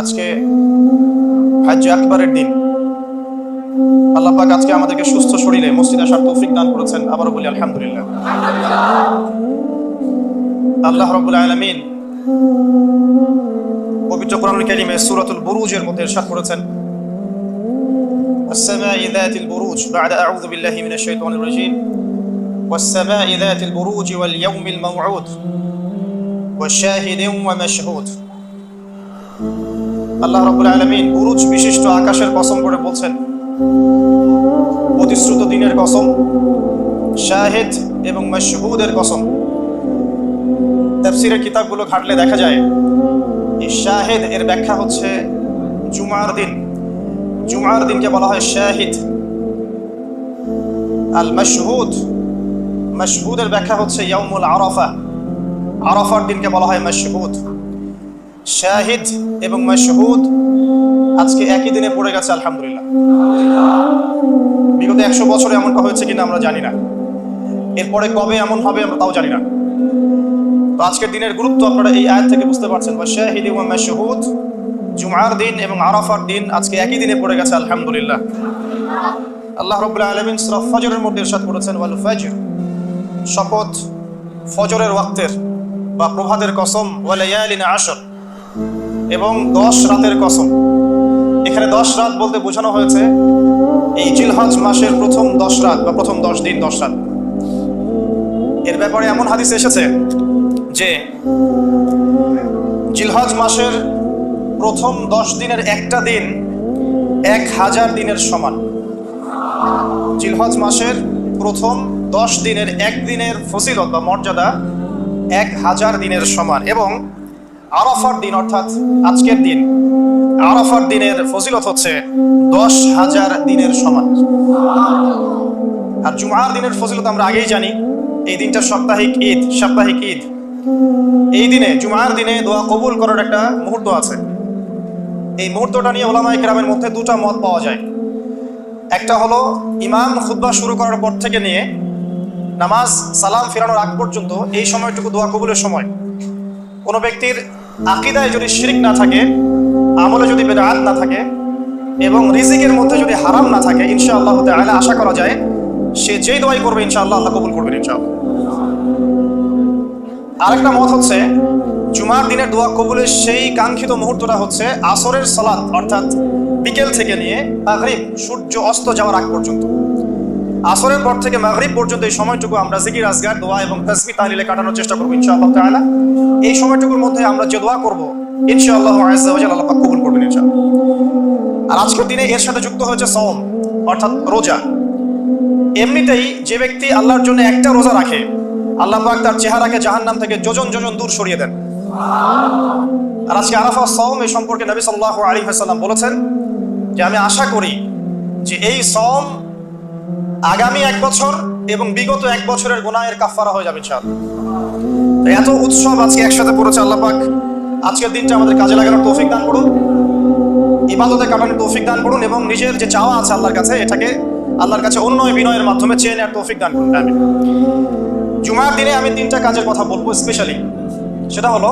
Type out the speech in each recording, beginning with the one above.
আজকে হাজ আকবরের দিন আল্লাহ পাক আজকে আমাদেরকে সুস্থ শরীরে মসজিদ আসার তৌফিক দান করেছেন আবারও বলি আলহামদুলিল্লাহ আল্লাহ রব্বুল আলমিন পবিত্র কোরআন কারিমে সূরাতুল বুরুজের মধ্যে ইরশাদ করেছেন والسماء ذات البروج بعد أعوذ بالله من الشيطان الرجيم والسماء ذات البروج واليوم الموعود وشاهد ومشهود আল্লাহ রাব্বুল আলামিন বুরুজ বিশিষ্ট আকাশের কসম করে বলছেন প্রতিশ্রুত দিনের কসম, শাহেদ এবং মাশহুদের কসম। তাফসীরের কিতাবগুলো ঘাটলে দেখা যায়, এই শাহেদ এর ব্যাখ্যা হচ্ছে জুমার দিন। জুমার দিনকে বলা হয় শাহিদ। আল মাশহুদ, মাশহুদের ব্যাখ্যা হচ্ছে ইয়ামুল আরফা। আরাফার দিনকে বলা হয় মাশহুদ। শাহিদ এবং মাশহুদ আজকে একই দিনে পড়ে গেছে, আলহামদুলিল্লাহ। বিগত একশো বছরে এমনটা হয়েছে কিনা আমরা জানি না। এরপরে কবে এমন হবে আমরা তাও জানি না। তো আজকের দিনের গুরুত্ব আপনারা এই আয়াত থেকে বুঝতে পারছেন, বা শাহিদ এবং মাশহুদ, জুমার দিন এবং আরাফার দিন আজকে একই দিনে পড়ে গেছে, আলহামদুলিল্লাহ। আল্লাহ রবুল্লাহ আলমিন ফজরের মধ্যে ইরশাদ করেছেন, ওয়াল ফজর, শপথ ফজরের ওয়াক্তের বা প্রভাতের কসম ওয়ালায়ালিন আসর এবং দশ রাতের কসম। এখানে দশ রাত বলতে বোঝানো হয়েছে, এই জিলহজ মাসের প্রথম দশ রাত বা প্রথম দশ দিন, দশ রাত। এর ব্যাপারে এমন হাদিস এসেছে যে, জিলহজ মাসের প্রথম দশ দিনের একটা দিন এক হাজার দিনের সমান। জিলহজ মাসের প্রথম দশ দিনের এক দিনের ফসিলত বা মর্যাদা এক হাজার দিনের সমান এবং আরাফার দিন, অর্থাৎ আজকের দিন। আরাফার দিনের ফজিলত হচ্ছে দশ হাজার দিনের সমান আর জুমার দিনের ফজিলত আমরা আগেই জানি, এই দিনটা সাপ্তাহিক ঈদ সাপ্তাহিক ঈদ। এই দিনে, জুমার দিনে দোয়া কবুল করার একটা মুহূর্ত আছে। এই মুহূর্তটা নিয়ে ওলামাই গ্রামের মধ্যে দুটা মত পাওয়া যায়। একটা হলো, ইমাম খুদ্া শুরু করার পর থেকে নিয়ে নামাজ, সালাম ফেরানোর আগ পর্যন্ত এই সময়টুকু দোয়া কবুলের সময়। কোনো ব্যক্তির আকিদায় যদি শিরিক না থাকে, আমলে যদি বেদাত না থাকে, এবং রিজিকের মধ্যে যদি হারাম না থাকে, ইনশাআল্লাহ তাআলা আশা করা যায়, সে যেই দোয়াই করবে ইনশাআল্লাহ আল্লাহ কবুল করবেন ইনশাআল্লাহ। আরেকটা মত হচ্ছে, জুমার দিনের দোয়া কবুলের সেই কাঙ্ক্ষিত মুহূর্তটা হচ্ছে আসরের সালাত, অর্থাৎ বিকেল থেকে নিয়ে সূর্য অস্ত যাওয়ার আগ পর্যন্ত। আসরের পর থেকে মাগরিব পর্যন্ত এই সময়টুকু আমরা জিকির, আজগার, দোয়া এবং তাসবি তাহলিলে কাটানোর চেষ্টা করব ইনশাআল্লাহ তাআলা। এই সময়টুকুর মধ্যে আমরা যে দোয়া করব, ইনশাআল্লাহ আল্লাহ পাক কবুল করবেন ইনশাআল্লাহ। আর আজকের দিনে এর সাথে যুক্ত হয়েছে সওম, অর্থাৎ রোজা। এমনিতেই যে ব্যক্তি আল্লাহর জন্য একটা রোজা রাখে, আল্লাহ পাক তার চেহারাকে জাহান্নাম থেকে যোজন যোজন দূর সরিয়ে দেন। আর আজকে আরাফা সওম এই সম্পর্কে নবী সাল্লাল্লাহু আলাইহি ওয়াসাল্লাম বলেছেন যে, আমি আশা করি যে এই সওম আগামী এক বছর এবং বিগত এক বছরের গুনাহের কাফারা হয়ে যাবে, ইনশাআল্লাহ। এত উৎসব আজকে একসাথে পড়েছে আল্লাহ পাক। আজকের দিনটা আমাদের কাজে লাগানোর তৌফিক দান করুন। ইবাদতে কাটানোর তৌফিক দান করুন এবং নিজের যে চাওয়া আছে আল্লাহর কাছে, এটাকে আল্লাহর কাছে অন্য বিনয়ের মাধ্যমে চেয়ে নেওয়ার তৌফিক দান করুন আমি জুমার দিনে আমি তিনটা কাজের কথা বলব স্পেশালি সেটা হলো,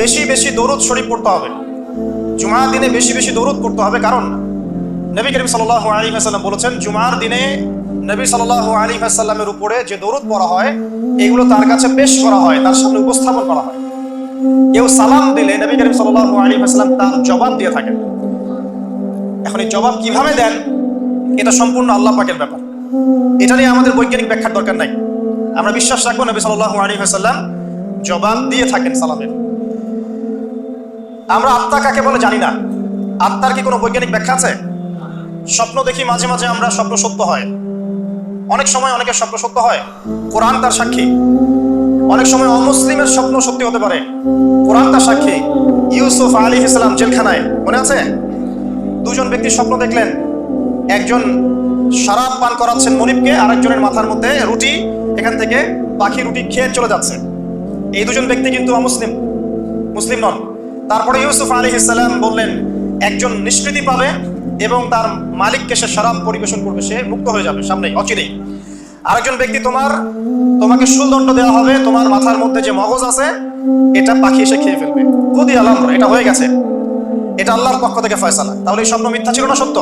বেশি বেশি দরুদ শরীফ পড়তে হবে। জুমার দিনে বেশি বেশি দরুদ পড়তে হবে। কারণ নবী করিম সাল্লাহ আলী হাসাল্লাম বলেছেন, জুমার দিনে নবী সাল্লাহ আলী হাসাল্লামের উপরে যে দরুদ পড়া হয়, এগুলো তার কাছে পেশ করা হয়, তার সামনে উপস্থাপন করা হয়। কেউ সালাম দিলে নবী করিম সাল্লাহ আলী হাসাল্লাম তার জবাব দিয়ে থাকেন। এখন এই জবাব কীভাবে দেন? এটা সম্পূর্ণ আল্লাহ পাকের ব্যাপার। এটা নিয়ে আমাদের বৈজ্ঞানিক ব্যাখ্যার দরকার নাই। আমরা বিশ্বাস রাখব নবী সাল্লাহ আলী হাসাল্লাম জবাব দিয়ে থাকেন সালামের। আমরা আত্মা কাকে বলে জানি না। আত্মার কি কোনো বৈজ্ঞানিক ব্যাখ্যা আছে? স্বপ্ন দেখি মাঝে মাঝে আমরা স্বপ্ন সত্য হয়। অনেক সময় অনেকের স্বপ্ন সত্য হয়। কোরআন তার সাক্ষী। অনেক সময় অমুসলিমের স্বপ্ন সত্যি হতে পারে। কোরআন তার সাক্ষী। ইউসুফ আলী ইসলাম জেলখানায়। মনে আছে? দুজন ব্যক্তি স্বপ্ন দেখলেন। একজন শরাব পান করাচ্ছেন মনিবকে, আরেকজনের মাথার মধ্যে রুটি, এখান থেকে পাখি রুটি খেয়ে চলে যাচ্ছে। এই দুজন ব্যক্তি কিন্তু অমুসলিম। মুসলিম নন। তারপরে ইউসুফ আলী ইসলাম বললেন, একজন নিষ্কৃতি পাবে এবং তার মালিককে সে শরাব পরিবেশন করবে, সে মুক্ত হয়ে যাবে সামনে অচিরেই। আরেকজন ব্যক্তি তোমার, তোমাকে সুলদণ্ড দেওয়া হবে, তোমার মাথার মধ্যে যে মগজ আছে, এটা পাখি এসে খেয়ে ফেলবে। খুদি আলম, এটা হয়ে গেছে। এটা আল্লাহর পক্ষ থেকে ফয়সালা। তাহলে এই স্বপ্ন মিথ্যা ছিল না সত্য?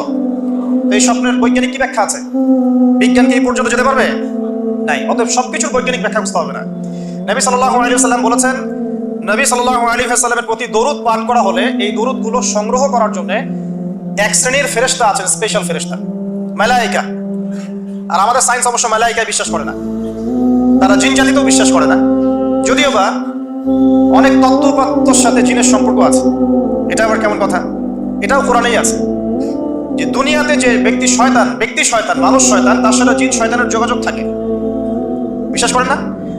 এই স্বপ্নের বৈজ্ঞানিক কি ব্যাখ্যা আছে? বিজ্ঞান কি পর্যন্ত যেতে পারবে? নাই, অতএব সবকিছুর বৈজ্ঞানিক ব্যাখ্যা বুঝতে হবে না। নবী সাল্লাল্লাহু আলাইহি সাল্লাম বলেছেন, নবী সাল্লাল্লাহু আলাইহি সাল্লামের প্রতি দরুদ পাঠ করা হলে এই দরুদগুলো সংগ্রহ করার জন্য এক শ্রেণির ফেরেস্তা আছেন স্পেশাল ফেরেশতা। মালাইকা। আর আমাদের সায়েন্স অবশ্য মালাইকায় বিশ্বাস করে না। তারা জিন জাতিতেও বিশ্বাস করে না। যদিও বা অনেক তত্ত্বপাত্তর সাথে জিনের সম্পর্ক আছে। এটা আবার কেমন কথা? এটাও কোরআনেই আছে। যে দুনিয়াতে যে ব্যক্তি শয়তান ব্যক্তি শয়তান, মানুষ শয়তান, তার সাথে জিন শয়তানের যোগাযোগ থাকে। বিশ্বাস করেন না?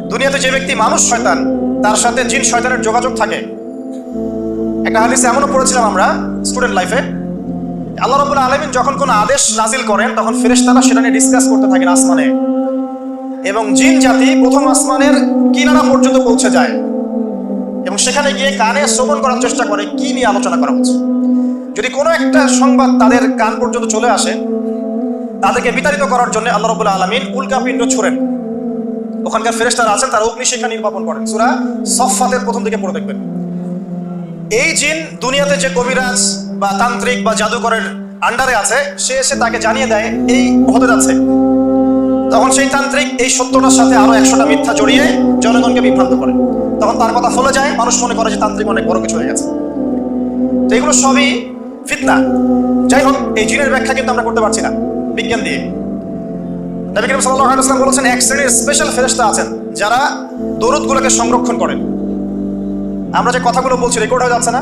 দুনিয়াতে যে ব্যক্তি মানুষ শয়তান, তার সাথে জিন শয়তানের যোগাযোগ থাকে। একটা হাদিসে এমনও পড়েছিলাম আমরা স্টুডেন্ট লাইফে আল্লাহ রবুল্লা আলমিন যখন কোনো আদেশ নাজিল করেন, তখন ফেরেশতারা সেটা নিয়ে ডিসকাস করতে থাকেন আসমানে। এবং জিন জাতি প্রথম আসমানের কিনারা পর্যন্ত পৌঁছে যায়। এবং সেখানে গিয়ে কানে শ্রবণ করার চেষ্টা করে, কি নিয়ে আলোচনা করা হচ্ছে। যদি কোনো একটা সংবাদ তাদের কান পর্যন্ত চলে আসে, তাদেরকে বিতাড়িত করার জন্য আল্লাহ রবুল্লা আলমিন উল্কাপিণ্ড ছুড়েন। ওখানকার ফেরেস্তারা আছেন, তারা অগ্নিশিক্ষা নির্বাপন করেন। সুরা সফাতের প্রথম দিকে পড়ে দেখবেন। এই জিন দুনিয়াতে যে কবিরাজ বা তান্ত্রিক বা জাদুকরের আন্ডারে আছে, সে এসে তাকে জানিয়ে দেয়, এই হতে যাচ্ছে তখন সেই তান্ত্রিক এই সত্যটার সাথে আরও একশোটা মিথ্যা জড়িয়ে জনগণকে বিভ্রান্ত করে। তখন তার কথা ফলে যায়, মানুষ মনে করে যে তান্ত্রিক অনেক বড় কিছু হয়ে গেছে। তো এগুলো সবই ফিতনা। যাই হোক, এই জিনের ব্যাখ্যা কিন্তু আমরা করতে পারছি না, বিজ্ঞান দিয়ে। নবী করিম আলাইহি বলেছেন, এক শ্রেণির স্পেশাল ফেরেশতা আছেন, যারা দরুদগুলোকে সংরক্ষণ করেন। আমরা যে কথাগুলো বলছি রেকর্ড হয়ে যাচ্ছে না।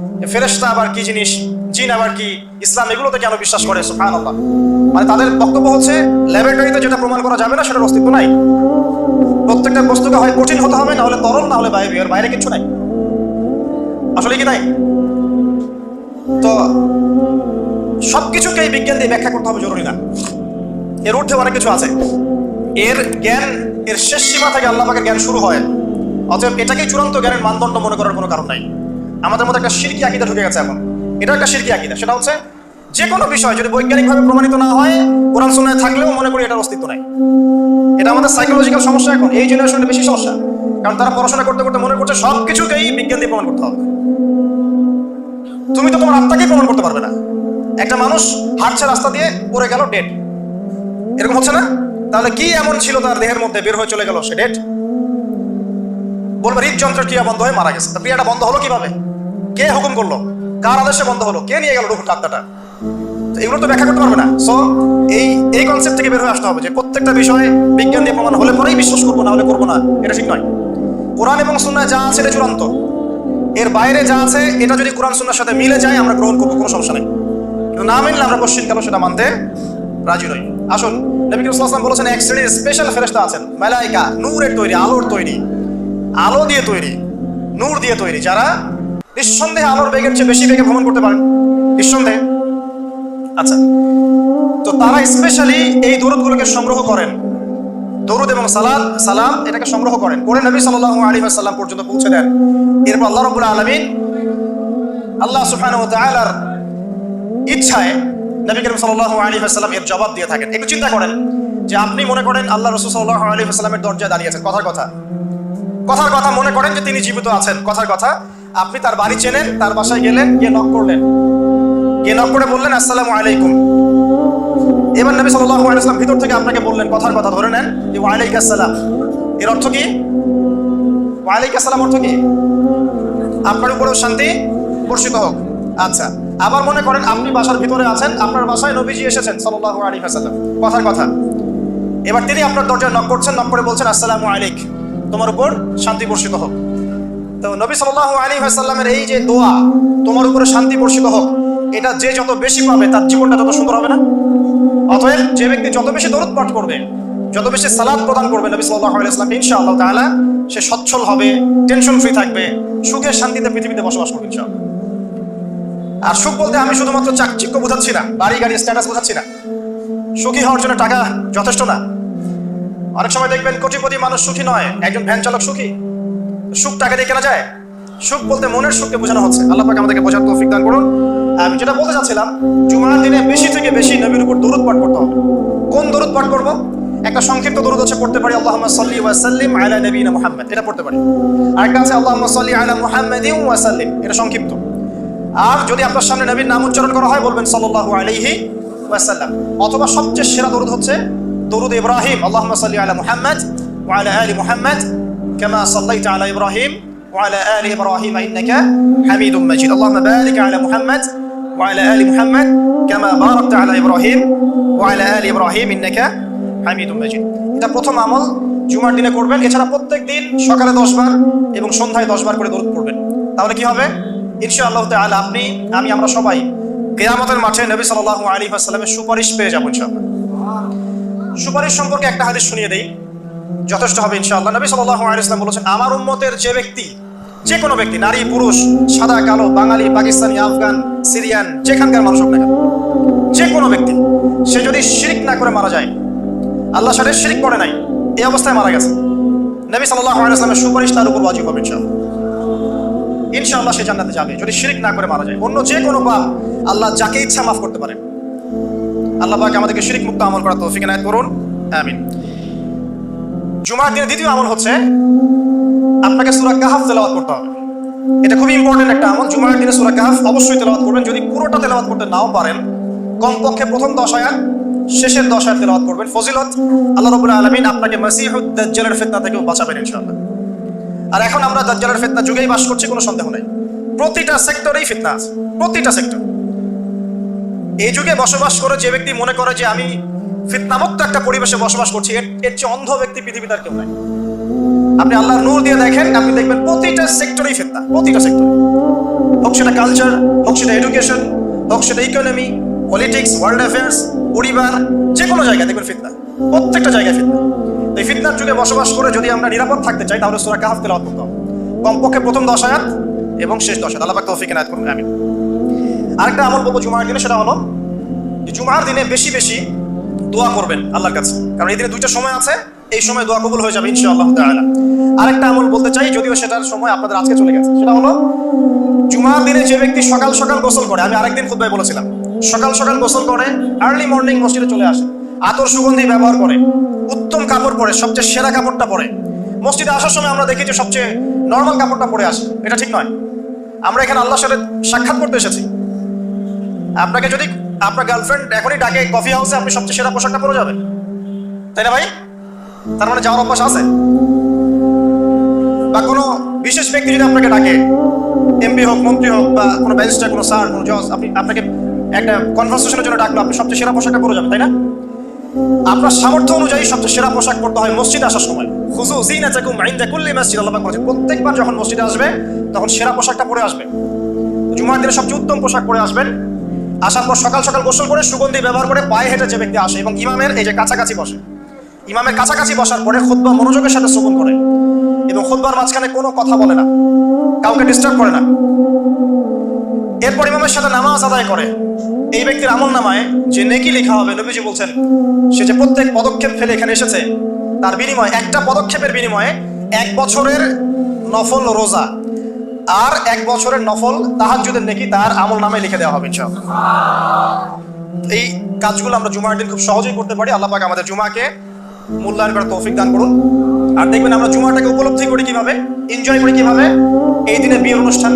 যে ফেরেশতা আবার কি জিনিস, জিন আবার কি, ইসলাম এগুলোতে কেন বিশ্বাস করে? সুফান আল্লাহ মানে তাদের বক্তব্য হচ্ছে, ল্যাবরেটরিতে যেটা প্রমাণ করা যাবে না, সেটার অস্তিত্ব নাই। প্রত্যেকটা বস্তুকে হয় কঠিন হতে হবে না হলে তরল না হলে বাইরে এর বাইরে কিছু নাই। আসলে কি নাই তো সবকিছুকে এই বিজ্ঞান দিয়ে ব্যাখ্যা করতে হবে, জরুরি না। এর ঊর্ধ্বে অনেক কিছু আছে। এর জ্ঞান, এর শেষ সীমা থেকে আল্লাহ পাকের জ্ঞান শুরু হয়। অতএব এটাকেই চূড়ান্ত জ্ঞানের মানদণ্ড মনে করার কোনো কারণ নাই। আমাদের মধ্যে একটা শিরকি আকিদা ঢুকে গেছে এখন। এটা একটা শিরকি আকিদা। সেটা হচ্ছে যে কোনো বিষয় যদি বৈজ্ঞানিকভাবে প্রমাণিত না হয়, কোরআন সুন্নায় থাকলেও মনে করি এটার অস্তিত্ব নাই। এটা আমাদের সাইকোলজিক্যাল সমস্যা এখন, এই জেনারেশনের বেশি সমস্যা। কারণ তারা পড়াশোনা করতে করতে মনে করছে সব কিছুকেই বিজ্ঞান দিয়ে প্রমাণ করতে হবে। তুমি তো তোমার আত্মাকে প্রমাণ করতে পারবে না। একটা মানুষ হাঁটছে রাস্তা দিয়ে, পড়ে গেল ডেট এরকম হচ্ছে না? তাহলে কি এমন ছিল তার দেহের মধ্যে? বের হয়ে চলে গেল, সে ডেট বলবে, হৃদযন্ত্রের ক্রিয়া বন্ধ হয়ে মারা গেছে। ক্রিয়াটা বন্ধ হলো কীভাবে? কে হুকুম করল? কার আদেশে বন্ধ হলো? কে নিয়ে গেল রুহুর আত্মাটা এগুলো তো ব্যাখ্যা করতে পারবে না। সো এই এই কনসেপ্ট থেকে বের হয়ে আসতে হবে যে প্রত্যেকটা বিষয়ে বিজ্ঞান দিয়ে প্রমাণ হলে পরেই বিশ্বাস করব, না হলে করব না, এটা ঠিক নয়। কোরআন এবং সুন্নায় যা আছে এটা চূড়ান্ত। এর বাইরে যা আছে, এটা যদি কোরআন সুন্নার সাথে মিলে যায়, আমরা গ্রহণ করব, কোনো সমস্যা নেই। কিন্তু না মিললে আমরা কোশ্চিন কেন সেটা মানতে রাজি নই। আসুন, নবী করিম বলেছেন, এক শ্রেণির স্পেশাল ফেরেশতা আছেন, মালাইকা, নূরের তৈরি, আলোর তৈরি। আলো দিয়ে তৈরি, নূর দিয়ে তৈরি। যারা নিঃসন্দেহে আলোর বেগের চেয়ে বেশি বেগে ভ্রমণ করতে পারেন। নিঃসন্দেহে। আচ্ছা। তো তারা স্পেশালি এই দরুদগুলোকে সংগ্রহ করেন। দরুদ এবং সালাদ, সালাম এটাকে সংগ্রহ করেন। করে নবী আলাইহি ওয়াসাল্লাম পর্যন্ত পৌঁছে দেন। এরপর আল্লাহ আলামিন আল্লাহ ওয়া ইচ্ছায় নবী করিম সাল্লাল্লাহু আলাইহি ওয়াসাল্লাম এর জবাব দিয়ে থাকেন। একটু চিন্তা করেন যে আপনি মনে করেন আল্লাহ রাসূল সাল্লাল্লাহু আলাইহি ওয়াসাল্লামের দরজায় দাঁড়িয়েছেন কথার কথা। কথার কথা মনে করেন যে তিনি জীবিত আছেন। কথার কথা আপনি তার বাড়ি চেনেন, তার বাসায় গেলেন, গিয়ে নক করলেন। গিয়ে নক করে বললেন, আসসালামু আলাইকুম। এবার নবী সাল্লাল্লাহু আলাইহি ভিতর থেকে আপনাকে বললেন কথার কথা, ধরে নেন যে, ওয়ালাইকুম আসসালাম। এর অর্থ কি? ওয়ালাইকুম আসসালাম অর্থ কি? আপনার উপরেও শান্তি বর্ষিত হোক। আচ্ছা আবার মনে করেন আপনি বাসার ভিতরে আছেন, আপনার বাসায় নবীজি এসেছেন সাল্লাল্লাহু আলাইহি ওয়াসাল্লাম। কথার কথা। এবার তিনি আপনার দরজায় নক করছেন নক করে বলছেন, আসসালামু আলাইক তোমার উপর শান্তি বর্ষিত হোক। তো নবী সাল্লাল্লাহু আলাইহি ওয়াসাল্লামের এই যে দোয়া, তোমার উপরে শান্তি বর্ষিত হোক, এটা যে যত বেশি পাবে, তার জীবনটা তত সুন্দর হবে না? অতএব যে ব্যক্তি যত বেশি দরুদ পাঠ করবে, যত বেশি সালাদ প্রদান করবে নবী সাল্লাল্লাহু আলাইহি ওয়াসাল্লাম ইনশাআল্লাহ তাআলা সে সচ্ছল হবে টেনশন ফ্রি থাকবে, সুখে শান্তিতে পৃথিবীতে বসবাস করবে, ইনশাআল্লাহ। আর সুখ বলতে আমি শুধুমাত্র চাকচিক্য বোঝাচ্ছি না, বাড়ি গাড়ি স্ট্যাটাস বোঝাচ্ছি না। সুখী হওয়ার জন্য টাকা যথেষ্ট না। অনেক সময় দেখবেন কোটিপতি মানুষ সুখী নয়, একজন ভ্যান চালক সুখী সুখ টাকা দিয়ে কেনা যায়? সুখ বলতে মনের সুখকে বোঝানো হচ্ছে। আল্লাহ পাক আমাদেরকে বোঝার তৌফিক দান করুন। আমি যেটা বলতে চাচ্ছিলাম, জুমার দিনে বেশি থেকে বেশি নবীর উপর দরুদ পাঠ করতে হবে। কোন দরুদ পাঠ করব? একটা সংক্ষিপ্ত দরুদ হচ্ছে, পড়তে পারি, আল্লাহুম্মা সাল্লি ওয়া সাল্লিম আলা নবিয়িনা মুহাম্মদ এটা পড়তে পারি। আরেকটা আছে, আল্লাহুম্মা সাল্লি আলা মুহাম্মাদিন ওয়া সাল্লিম এটা সংক্ষিপ্ত। আর যদি আপনার সামনে নবীর নাম উচ্চারণ করা হয়, বলবেন সাল্লাল্লাহু আলাইহি ওয়াসাল্লাম অথবা সবচেয়ে সেরা দরুদ হচ্ছে, দরুদ ইব্রাহিম আল্লাহুম্মা সাল্লি আলা মুহাম্মদ ওয়া আলা আলি মুহাম্মদ কামা সাল্লাইতা আলা ইব্রাহিম وعلى آل إبراهيم إنك حميد مجيد اللهم بارك على محمد وعلى آل محمد كما باركت على إبراهيم وعلى آل إبراهيم إنك حميد مجيد এটা প্রথম আমল জুমার দিনে করবেন এছাড়া প্রত্যেক দিন সকালে দশ বার এবং সন্ধ্যায় দশ বার করে দরুদ পড়বেন তাহলে কি হবে ইনশাআল্লাহ তাআলা আপনি আমি আমরা সবাই কেয়ামতের মাঠে নবী সাল্লাল্লাহু আলাইহি ওয়াসাল্লামের সুপারিশ পেয়ে যাবো ইনশাআল্লাহ সুপারিশ সম্পর্কে একটা হাদিস শুনিয়ে দেই যথেষ্ট হবে ইনশাআল্লাহ। নবী সাল্লাল্লাহু আলাইহি ওয়াসাল্লাম বলেছেন, আমার উম্মতের যে ব্যক্তি যে কোনো ব্যক্তি, নারী, পুরুষ, সাদা, কালো, বাঙালি, পাকিস্তানি, আফগান, সিরিয়ান, যেখানকার মানুষ হোক যে কোনো ব্যক্তি, সে যদি শিরিক না করে মারা যায় আল্লাহ সাথে শিরিক করে নাই, এই অবস্থায় মারা গেছে। নবী ওয়াসাল্লামের সুপারিশ তার উপর ওয়াজিব হবে ইনশাআল্লাহ। ইনশাআল্লাহ সে জান্নাতে যাবে, যদি শিরিক না করে মারা যায়। অন্য যে কোনো পাপ আল্লাহ যাকে ইচ্ছা মাফ করতে পারেন আল্লাহ পাক আমাদেরকে শিরিক মুক্ত আমল করার তৌফিক এনায়েত করুন। আমিন। জুমার দিনের দ্বিতীয় আমল হচ্ছে আপনাকে সুরা কাহাফ তেলাওয়াত করতে হবে। এটা খুবই ইম্পর্টেন্ট একটা আমল। জুমার দিনে সূরা কাহাফ অবশ্যই তেলাওয়াত করবেন। যদি পুরোটা তেলাওয়াত করতে নাও পারেন, কমপক্ষে প্রথম দশ আয়াত, শেষের দশ আয়াত তেলাওয়াত করবেন। ফজিলত, আল্লাহ রাব্বুল আলামিন আপনাকে দাজ্জালের ফিতনা থেকেও বাঁচাবেন ইনশাআল্লাহ। আর এখন আমরা দাজ্জালের ফিতনা যুগেই বাস করছি, কোনো সন্দেহ নেই। প্রতিটা সেক্টরেই ফিতনা আছে। প্রতিটা সেক্টর। এই যুগে বসবাস করে যে ব্যক্তি মনে করে যে আমি ফিতনামুক্ত একটা পরিবেশে বসবাস করছি, এর চেয়ে অন্ধ ব্যক্তি পৃথিবীতে আর কেউ নাই। আপনি আল্লাহর নূর দিয়ে দেখেন, আপনি দেখবেন প্রতিটা সেক্টরেই ফিতনা, প্রতিটা সেক্টর হোক সেটা কালচার হোক সেটা এডুকেশন হোক সেটা ইকোনমি পলিটিক্স ওয়ার্ল্ড অ্যাফেয়ার্স পরিবার যে কোনো জায়গায় দেখবেন ফিতনা, প্রত্যেকটা জায়গায় ফিতনা। এই ফিতনার যুগে বসবাস করে যদি আমরা নিরাপদ থাকতে চাই, তাহলে সুরা কাহাফ তেলাওয়াত করতে হবে। কমপক্ষে প্রথম দশ আয়াত এবং শেষ দশ আয়াত। আল্লাহ তৌফিক এনায়েত করুন, আমিন। আরেকটা আমল বলব জুমার দিনে, সেটা হলো জুমার দিনে বেশি বেশি দোয়া করবেন আল্লাহর কাছে। কারণ এই দিনে দুইটা সময় আছে, এই সময় দোয়া কবুল হয়ে যাবে ইনশাআল্লাহ তাআলা। আরেকটা আমল বলতে চাই, যদিও সেটার সময় আপনাদের আজকে চলে গেছে। সেটা হলো, জুমার দিনে যে ব্যক্তি সকাল সকাল গোসল করে, আমি আরেকদিন খুতবায় বলেছিলাম, সকাল সকাল গোসল করে আর্লি মর্নিং মসজিদে চলে আসে, আতর সুগন্ধি ব্যবহার করে, উত্তম কাপড় পরে, সবচেয়ে সেরা কাপড়টা পরে। মসজিদে আসার সময় আমরা দেখি যে সবচেয়ে নর্মাল কাপড়টা পরে আসে, এটা ঠিক নয়। আমরা এখানে আল্লাহর সাথে সাক্ষাৎ করতে এসেছি। আপনাকে যদি আপনার গার্লফ্রেন্ড এখনই ডাকে কফি হাউসে আপনি সবচেয়ে সেরা পোশাকটা পরে যাবেন। তাই না ভাই? তার মানে যাওয়ার অভ্যাস আছে? বা কোনো বিশেষ ব্যক্তি যদি আপনাকে ডাকে এমপি হোক, মন্ত্রী হোক, বা কোনো ব্যারিস্টার কোনো স্যার কোনো জজ, আপনি, আপনাকে একটা কনভারসেশনের জন্য ডাকলো, আপনি সবচেয়ে সেরা পোশাকটা পরে যাবেন, তাই না? আপনার সামর্থ্য অনুযায়ী সবচেয়ে সেরা পোশাক পরতে হয় মসজিদ আসার সময়। খুজু জিনাতাকুম ইনদা কুল্লি মসজিদ, আল্লাহ বলেছেন প্রত্যেকবার যখন মসজিদে আসবে, তখন সেরা পোশাকটা পরে আসবে। জুমার দিনে সবচেয়ে উত্তম পোশাক পরে আসবেন আসার পর সকাল সকাল গোসল করে সুগন্ধি ব্যবহার করে পায়ে হেঁটে যে ব্যক্তি আসে এবং ইমামের এই যে কাছাকাছি বসে। ইমামের কাছাকাছি বসার পরে খুদ্া মনোযোগের সাথে শ্রবণ করে এবং খুদ্বার মাঝখানে কোনো কথা বলে না, কাউকে ডিস্টার্ব করে না। এরপর ইমামের সাথে নামাজ আদায় করে। এই ব্যক্তির আমল নামায় যে নেকি লেখা হবে, নবীজি বলছেন, সে যে প্রত্যেক পদক্ষেপ ফেলে এখানে এসেছে, তার বিনিময়ে, একটা পদক্ষেপের বিনিময়ে এক বছরের নফল রোজা আর এক বছরের নফল তাহাজ্জুদের নেকি তার আমল নামে লিখে দেওয়া হবে, ইনশাআল্লাহ। এই কাজগুলো আমরা জুমার দিন খুব সহজেই করতে পারি। আল্লাহ পাক আমাদের জুমাকে মূল্যায়ন করার তৌফিক দান করুন। আর দেখবেন আমরা জুমাটাকে উপলব্ধি করি কীভাবে এনজয় করি কীভাবে। এই দিনে বিয়ের অনুষ্ঠান,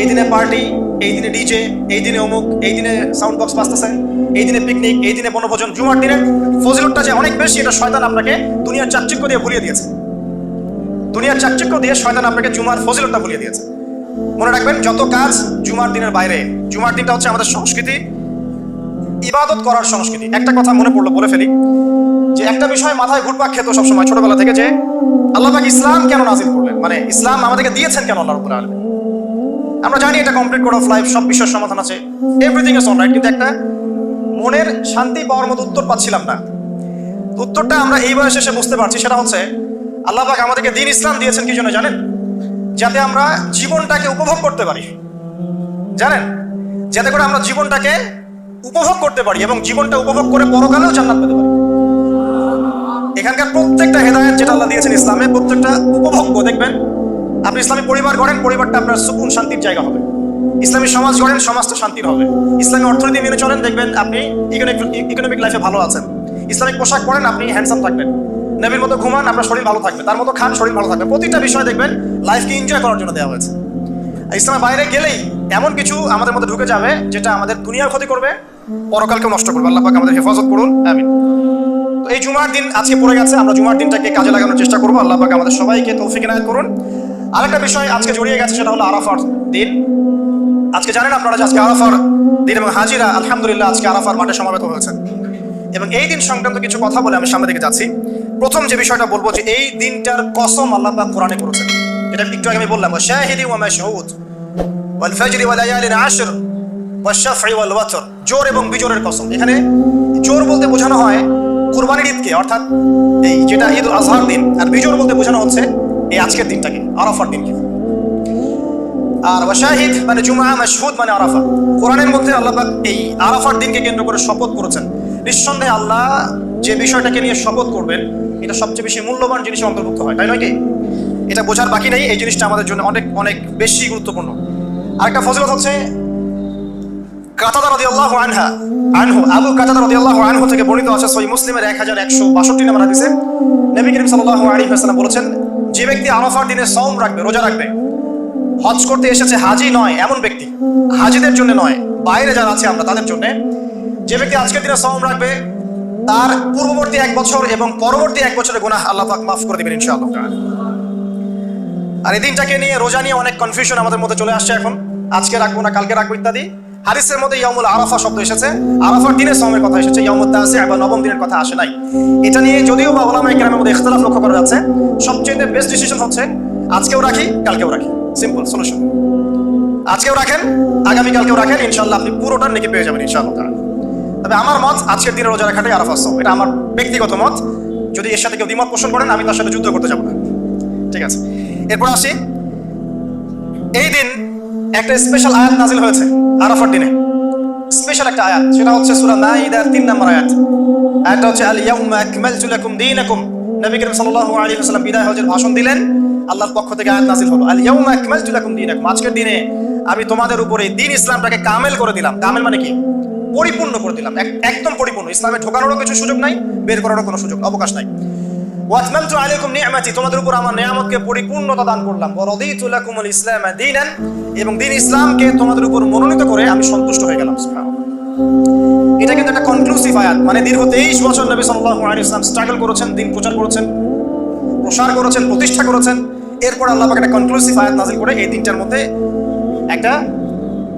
এই দিনে পার্টি এই দিনে ডিজে এই দিনে অমুক, এই দিনে সাউন্ড বক্স বাজতেছে, এই দিনে পিকনিক এই দিনে বনভোজন। জুমার দিনের ফজিলতটা যে অনেক বেশি, এটা শয়তান আপনাকে দুনিয়ার চাকচিক্য দিয়ে ভুলিয়ে দিয়েছে। দুনিয়ার চাকচিক্য দিয়ে শয়তান আপনাকে জুমার ফজিলতটা ভুলিয়ে দিয়েছে। মনে রাখবেন, যত কাজ জুমার দিনের বাইরে, জুমার দিনটা হচ্ছে আমাদের সংস্কৃতি, ইবাদত করার সংস্কৃতি। একটা কথা মনে পড়ল, বলে ফেলি, যে একটা বিষয় মাথায় ঘুরপাক খেত সবসময় ছোটবেলা থেকে যে, আল্লাহ পাক ইসলাম কেন নাজিল করলেন? মানে ইসলাম আমাদেরকে দিয়েছেন কেন আল্লাহ রব্বুল আলামিন আমরা জানি এটা কমপ্লিট কোড অফ লাইফ সব বিষয়ের সমাধান আছে। এভরিথিং ইজ অলরাইট কিন্তু একটা মনের শান্তি পাওয়ার মতো উত্তর পাচ্ছিলাম না। উত্তরটা আমরা এই বয়সে এসে বুঝতে পারছি, সেটা হচ্ছে, আল্লাহ পাক আমাদেরকে দিন ইসলাম দিয়েছেন কি জন্য জানেন? যাতে আমরা জীবনটাকে উপভোগ করতে পারি। জানেন? যাতে করে আমরা জীবনটাকে উপভোগ করতে পারি এবং জীবনটা উপভোগ করে পরকালেও জান্নাত পেতে পারি। এখানকার প্রত্যেকটা হেদায়ত যেটা আল্লাহ দিয়েছেন ইসলামে, প্রত্যেকটা উপভোগ্য, দেখবেন? আপনি ইসলামী পরিবার গড়েন, পরিবারটা আপনার সুকুন, শান্তির জায়গা হবে। ইসলামী সমাজ গড়েন, সমাজটা শান্তির হবে। ইসলামী অর্থনীতি মেনে চলেন, দেখবেন আপনি ইকোনমিক লাইফে ভালো আছেন। ইসলামিক পোশাক পরেন, আপনি হ্যান্ডসাম থাকবেন। নবীর মতো ঘুমান, আপনার শরীর ভালো থাকবে। তার মতো খান, শরীর ভালো থাকবে। প্রতিটা বিষয় দেখবেন লাইফকে এনজয় করার জন্য দেওয়া হয়েছে। ইসলামের বাইরে গেলেই এমন কিছু আমাদের মধ্যে ঢুকে যাবে, যেটা আমাদের দুনিয়ার ক্ষতি করবে, পরকালকেও নষ্ট করবে। আল্লাহ পাক আমাদের হেফাজত করুন। আমিন। তো এই জুমার দিন আজকে পড়ে গেছে, আমরা জুমার দিনটাকে কাজে লাগানোর চেষ্টা করব। আল্লাহ পাক আমাদের সবাইকে তৌফিক এনায়ত করুন। আরেকটা বিষয় আজকে জড়িয়ে গেছে, সেটা হলো আরাফার দিন। আজকে জানেন আপনারা যে আজকে আরাফার দিন এবং হাজিরা, আলহামদুলিল্লাহ আজকে আরাফার মাঠে সমাবেত হয়েছেন। এবং এই দিন সংক্রান্ত কিছু কথা বলে আমি সামনে দিকে যাচ্ছি। প্রথম যে বিষয়টা বলব যে এই দিনটার কসম আল্লাহ পাক কোরআনে করেছেন। এটা একটু আগে আমি বললাম শাহিদি ওয়া মাশহুদ ওয়াল ফাজরি ওয়া আশর ওয়া শাফঈ ওয়াল ওয়াতর। জোর এবং বিজোরের কসম। এখানে জোর বলতে বোঝানো হয় কুরবানির ঈদকে, অর্থাৎ এই যেটা ঈদ আজহার দিন, আর বিজোর বলতে বোঝানো হচ্ছে এই আজকের দিনটাকে, আরাফার দিনকে। আর ওয়াশাহিদ মানে জুমা মাশহুদ মানে আরাফা। কোরআনের মধ্যে আল্লাহ পাক এই আরাফার দিনকে কেন্দ্র করে শপথ করেছেন। নিঃসন্দেহে আল্লাহ যে বিষয়টাকে নিয়ে শপথ করবেন, এটা সবচেয়ে বেশি মূল্যবান জিনিসে অন্তর্ভুক্ত হয়, তাই নয় কি? এটা বোঝার বাকি নেই, এই জিনিসটা আমাদের জন্য অনেক অনেক বেশি গুরুত্বপূর্ণ। আরেকটা ফজিলত হচ্ছে, কাতাদা রাদিয়াল্লাহু আনহা, আনহু, আবু কাতাদা রাদিয়াল্লাহু আনহু থেকে বর্ণিত আছে সহিহ মুসলিমের 1162 নম্বর হাদিসে। নবী করিম সাল্লাল্লাহু আলাইহি ওয়াসাল্লাম বলেছেন, যে ব্যক্তি আরাফার দিনে সওম রাখবে, রোজা রাখবে, হজ করতে এসেছে হাজি নয়, এমন ব্যক্তি। হাজিদের জন্য নয়, বাইরে যারা আছে আমরা তাদের জন্য যে ব্যক্তি আজকের দিনে সওম রাখবে, তার পূর্ববর্তী এক বছর এবং পরবর্তী এক বছরের গুনাহ আল্লাহ পাক মাফ করে দিবেন ইনশাআল্লাহ। আর এই দিনটাকে নিয়ে রোজা নিয়ে অনেক কনফিউশন আমাদের মধ্যে চলে আসছে এখন। আজকে রাখব না, কালকে রাখব ইত্যাদি। হাদিসের মধ্যে ইয়ামুল আরাফা শব্দ এসেছে। আরাফার দিনের সময়ের কথা এসেছে ইয়ামুল তাসি বা নবম দিনের কথা আসে নাই। এটা নিয়ে যদিও বা ওলামায়ে কেরামের মধ্যে ইখতিলাফ লক্ষ্য করা যাচ্ছে, সবচেয়ে বেস্ট ডিসিশন হচ্ছে, আজকেও রাখি, কালকেও রাখি। সিম্পল সলিউশন আজকেও রাখেন আগামী কালকেও রাখেন, ইনশাআল্লাহ আপনি পুরোটার নাকি পেয়ে যাবেন ইনশাআল্লাহ। তবে আমার মত আজকের দিনে রোজা রাখাটাই আরাফা সব এটা আমার ব্যক্তিগত মত। যদি এর সাথে কেউ দ্বিমত পোষণ করেন, আমি তার সাথে যুদ্ধ করতে যাব না। ঠিক আছে? এরপর আসি। এই দিন একটা স্পেশাল আয়াত নাজিল হয়েছে আরাফার দিনে। স্পেশাল একটা আয়াত। সেটা হচ্ছে সূরা মাইদার তিন নম্বর আয়াত। আয়াতটা হচ্ছে আল ইয়াউমা আকমালতু লাকুম দীনাকুম। নবী করিম সাল্লাল্লাহু আলাইহি ওয়াসাল্লাম বিদায় হজের ভাষণ দিলেন। আল্লাহর পক্ষ থেকে আয়াত নাজিল হলো আল ইয়াউমা আকমালতু লাকুম দীনাকুম। আজকের দিনে আমি তোমাদের উপরে দিন ইসলামটাকে কামেল করে দিলাম। কামেল মানে কি? পরিপূর্ণ করে দিলাম। একদম পরিপূর্ণ। ইসলামে ঢোকানোরও কিছু সুযোগ নাই, বের করারও কোনো সুযোগ অবকাশ নাই। ওয়াতমামতু আলাইকুম নি'মাতি। তোমাদের উপর আমার নিয়ামতকে পরিপূর্ণতা দান করলাম। ওয়া রাদিতু লাকুমুল ইসলাম দীনান। এবং দিন ইসলামকে তোমাদের উপর মনোনীত করে আমি সন্তুষ্ট হয়ে গেলাম। এটা কিন্তু একটা কনক্লুসিভ আয়াত। মানে দীর্ঘ তেইশ বছর নবী সাল্লাল্লাহু আলাইহি ওয়াসাল্লাম স্ট্রাগল করেছেন, দিন প্রচার করেছেন, প্রসার করেছেন, প্রতিষ্ঠা করেছেন। এরপর আল্লাহ পাক একটা কনক্লুসিভ আয়াত নাজিল করে এই দিনটার মধ্যে একটা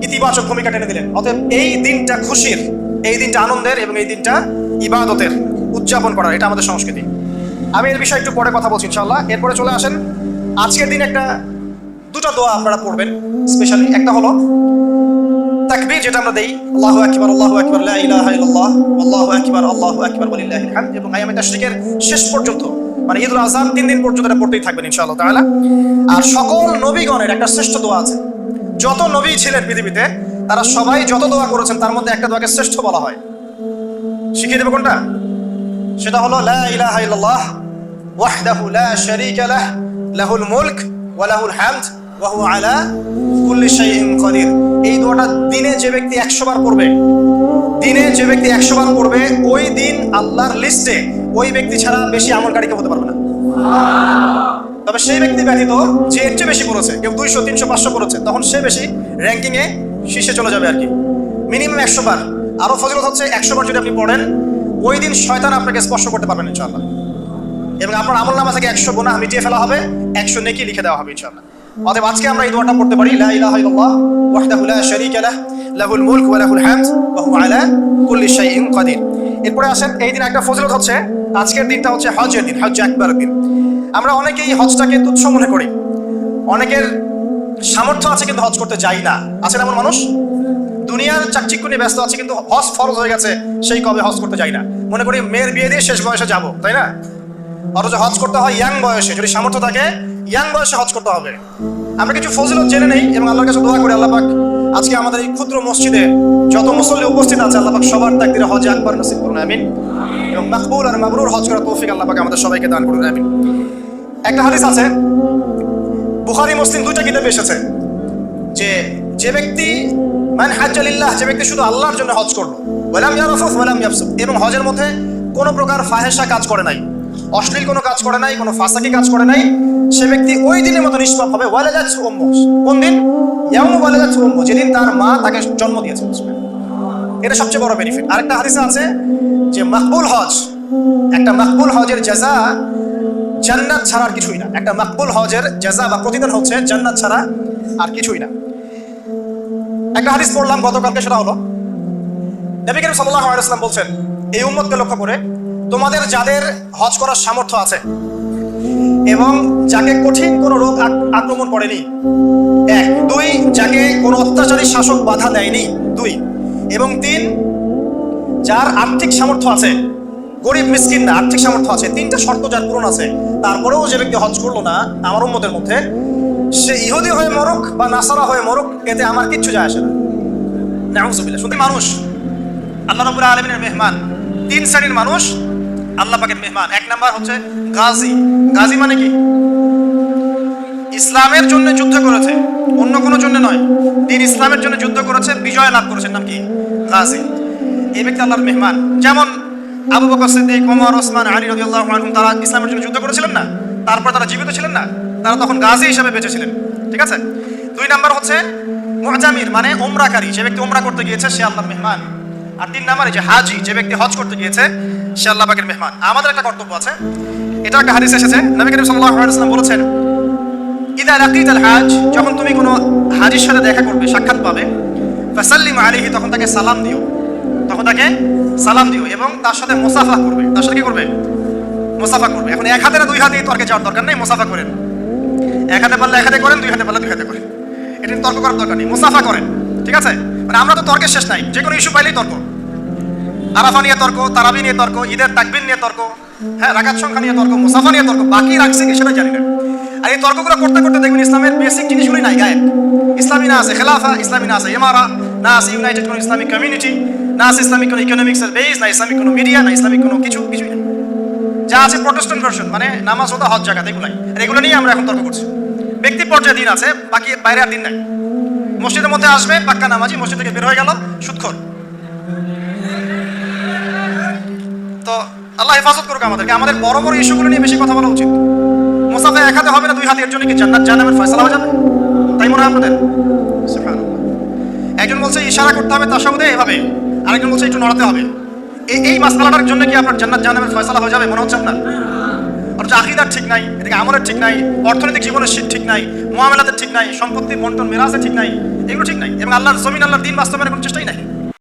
ইতিবাচক ভূমিকা টেনে দিলেন। অতএব এই দিনটা খুশির, এই দিনটা আনন্দের এবং এই দিনটা ইবাদতের উদযাপন করার, এটা আমাদের সংস্কৃতি। আমি এর বিষয়ে একটু পরে কথা বলছি ইনশাল্লাহ এরপরে চলে আসেন। আজকের দিন একটা, দুটো দোয়া আপনারা পড়বেন, স্পেশালি একটা হলো তাকবীর, যেটা আমরা দেই, আল্লাহু আকবার আল্লাহু আকবার, লা ইলাহা ইল্লাল্লাহ, আল্লাহু আকবার আল্লাহু আকবার ওয়ালিল্লাহিল হামদ এবং আয়ামে তাশরিকের শেষ পর্যন্ত মানে ঈদুল আজহার তিন দিন পর্যন্ত এটা পড়তেই থাকবেন, ইনশাআল্লাহ তাআলা। আর সকল নবীগণের একটা শ্রেষ্ঠ দোয়া আছে। যত নবী ছিলেন পৃথিবীতে, তারা সবাই যত দোয়া করেছেন, তার মধ্যে একটা দোয়াকে শ্রেষ্ঠ বলা হয়। শিখিয়ে দেবো কোনটা? সেটা হলো, লা ইলাহা ইল্লাল্লাহ, ওয়াহদাহু লা শারীকা লাহ, লাহুল মুলক ওয়া লাহুল হামদ, ওয়া হুয়া আলা কুল্লি শাইইন কাদির। এই দোয়াটা দিনে যে ব্যক্তি 100 বার পড়বে, দিনে যে ব্যক্তি 100 বার পড়বে, ওই দিন আল্লাহর লিস্টে ওই ব্যক্তি ছাড়া বেশি আমলকারী কেউ হতে পারবে না। তবে সেই ব্যক্তি ব্যতীত যে এর চেয়ে বেশি পড়েছে, কেউ দুইশো, তিনশো, পাঁচশো পড়েছে, তখন সে বেশি র্যাঙ্কিংয়ে শীর্ষে চলে যাবে আর কি। মিনিমাম একশো বার। আরও ফজিলত হচ্ছে একশো বার যদি আপনি পড়েন, ওই দিন শয়তান আপনাকে স্পর্শ করতে পারবেন ইনশাআল্লাহ। এবং আপনার আমল নামা থেকে একশো গোনা মিটিয়ে ফেলা হবে, একশো নেকি লিখে দেওয়া হবে ইনশাআল্লাহ। অতএব আজকে আমরা এই দোয়াটা পড়তে পারি, লা ইলাহা ইল্লাল্লাহ ওয়াহদাহু লা শারীকা লাহ, লাহুল মুলক ওয়া লাহুল হামদ, ওয়া হুয়া আলা কুল্লি শাইইন কাদির। এরপরে আসেন, এই দিন একটা ফজিলত হচ্ছে, আজকের দিনটা হচ্ছে হজের দিন হজ আকবরের দিন। আমরা অনেকেই হজটাকে তুচ্ছ মনে করি। অনেকের সামর্থ্য আছে কিন্তু হজ করতে যাই না। আছেন এমন মানুষ? দুনিয়ার চাকচিক্য নিয়ে ব্যস্ত আছে, কিন্তু হজ ফরজ হয়ে গেছে, সেই কবে হজ করতে যাই না। মনে করি মেয়ের বিয়ে দিয়ে শেষ বয়সে যাব, তাই না? অথচ হজ করতে হয় ইয়াং বয়সে, যদি সামর্থ্য থাকে, ইয়াং বয়সে হজ করতে হবে। আমরা কিছু ফজিলত জেনে নেই, এবং আল্লাহর কাছে দোয়া করি, আল্লাহ পাক আজকে আমাদের এই ক্ষুদ্র মসজিদে যত মুসল্লি উপস্থিত আছে, আল্লাহ পাক সবার তাকদিরে হজে আকবার নসিব করুন, আমিন। এবং মাকবুল আর মাবরুর হজ করার তৌফিক আল্লাহ আমাদের সবাইকে দান করুন, আমিন। একটা হাদিস আছে, বুখারী, মুসলিম দুইটা কিতাবে এসেছে যে যে ব্যক্তি মানে হাজ্জালিল্লাহ যে ব্যক্তি শুধু আল্লাহর জন্য হজ করল, ওয়ালাম ইয়ারাফুস ওয়ালাম ইয়াফসুক, এবং হজের মধ্যে কোনো প্রকার ফাহেসা কাজ করে নাই। অশ্লীল কোনো কাজ করে নাই, কোনো ফাসাকি কাজ করে নাই। সে ব্যক্তি ওই দিনের মতো নিষ্পাপ হবে। ওয়ালাদাত উম্মু। কোন দিন? ইয়াউমু ওয়ালাদাত উম্মু, যেদিন তার মা তাকে জন্ম দিয়েছে। এটা সবচেয়ে বড় বেনিফিট আরেকটা হাদিসে আছে যে মাকবুল হজ, একটা মাকবুল হজের জাযা জান্নাত ছাড়া আর কিছুই না। একটা মাকবুল হজের জাযা বা প্রতিদান হচ্ছে জান্নাত ছাড়া আর কিছুই না। একটা হাদিস পড়লাম গতকালকে, সেটা হলো, নবী করিম সাল্লাল্লাহু আলাইহি ওয়াসাল্লাম বলছেন, এই উম্মতকে লক্ষ্য করে তোমাদের যাদের হজ করার সামর্থ্য আছে, এবং যাকে কঠিন কোনো রোগ আক্রমণ করেনি, এক, দুই, যাকে কোনো অত্যাচারী শাসক বাধা দেয়নি, দুই, এবং তিন, যার আর্থিক সামর্থ্য আছে, গরিব, মিসকিন, না, আর্থিক সামর্থ্য আছে, তিনটা শর্ত যার পূরণ আছে, তারপরেও যে ব্যক্তি হজ করল না আমার উম্মতের মধ্যে, সে ইহুদি হয়ে মরুক বা নাসারা হয়ে মরুক, এতে আমার কিচ্ছু যায় আসে না। শুধু মানুষ। আল্লাহ রাব্বুল আলামিনের মেহমান, তিন শ্রেণির মানুষ আল্লাহ পাকের মেহমান। এক নাম্বার হচ্ছে গাজী। গাজী মানে কি? ইসলামের জন্য যুদ্ধ করেছে। অন্য কোনো জন্য নয়। দিন ইসলামের জন্য যুদ্ধ করেছে, বিজয় লাভ করেছেন নাম কি? গাজী। এই ব্যক্তি আল্লাহর মেহমান। যেমন আবু বকর সিদ্দিক, ওমর, ওসমান, আলী রাদিয়াল্লাহু আনহুম, তারা ইসলামের জন্য যুদ্ধ করেছিলেন না? তারপর তারা জীবিত ছিলেন না? তারা তখন গাজী হিসেবে বেঁচে ছিলেন। ঠিক আছে? দুই নাম্বার হচ্ছে মুআতামির মানে ওমরাকারী যে ব্যক্তি ওমরা করতে গিয়েছে, সে আল্লাহর মেহমান। আর তিন নাম্বারে যে হাজি, যে ব্যক্তি হজ করতে গিয়েছে, সে আল্লাহ পাকের মেহমান। আমাদের একটা কর্তব্য আছে। এটা একটা হাদিস এসেছে। নবী করিম সাল্লাল্লাহু আলাইহি বলেছেন, ইদা লাকিত আল হাজ যখন তুমি কোনো হাজির সাথে দেখা করবে, সাক্ষাৎ পাবে, ফাসাল্লিম আলাইহি, তখন তাকে সালাম দিও। তখন তাকে সালাম দিও এবং তার সাথে মুসাফা করবে। তার সাথে কি করবে? মুসাফা করবে। এখন এক হাতে না দুই হাতে তর্কে যাওয়ার দরকার নেই, মুসাফা করেন। এক হাতে পারলে এক হাতে করেন, দুই হাতে পারলে দুই হাতে করেন। এটা তর্ক করার দরকার নেই, মুসাফা করেন। ঠিক আছে? মানে আমরা তো তর্কের শেষ নাই। যে কোনো ইস্যু পাইলেই তর্ক। আরাফা নিয়ে তর্ক, তারাবি নিয়ে তর্ক, ঈদের তাকবির নিয়ে তর্ক হ্যাঁ রাকাত সংখ্যা নিয়ে তর্ক, মুসাফা নিয়ে তর্ক, বাকি রাখছে কি সেটা জানি না। আর এই তর্কগুলো করতে করতে দেখবেন ইসলামের বেসিক জিনিসগুলোই নাই গায়ে ইসলামী না আছে খেলাফা, ইসলামী না আছে এমারা না আছে ইউনাইটেড কোনো ইসলামিক কমিউনিটি না আছে ইসলামিক কোনো ইকোনমিক্সের বেস না ইসলামিক কোনো মিডিয়া না ইসলামিক কোনো কিছু, কিছুই নেই। যা আছে প্রোটেস্ট্যান্ট ভার্সন মানে নামাজ হতো হজ জায়গা এগুলাই। আর এগুলো নিয়ে আমরা এখন তর্ক করছি। ব্যক্তি পর্যায়ে দিন আছে, বাকি বাইরে আর দিন নাই। মসজিদের মধ্যে আসবে, পাক্কা নামাজি, মসজিদ থেকে বের হয়ে গেল, সুৎখর। তো আল্লাহ হেফাজত করুক আমাদেরকে। আমাদের বড় বড় ইস্যুগুলো নিয়ে বেশি কথা বলা উচিত। মোসাফে এক হাতে হবে না, দুই হাতে, এর জন্য কি জান্নাত? জাহান্নামের ফয়সালা হয়ে যাবে? তাই মনে হয় আপনাদের? একজন বলছে, ইশারা করতে হবে তাসাউদে এভাবে। আরেকজন বলছে, একটু নড়াতে হবে। এই এই মাসআলাটার জন্য কি আপনার জান্নাত, জাহান্নামের ফয়সালা হয়ে যাবে? মনে হচ্ছে আপনার? অথচ আকিদার ঠিক নাই, এদিকে আমলের ঠিক নাই, অর্থনৈতিক জীবনের শীত ঠিক নাই মোহামেলাতে ঠিক নাই সম্পত্তি বন্টন মেরাজে ঠিক নাই, এগুলো ঠিক নাই। এবং আল্লাহর জমিন, আল্লাহর দিন বাস্তবায়নের কোনো চেষ্টাই নাই।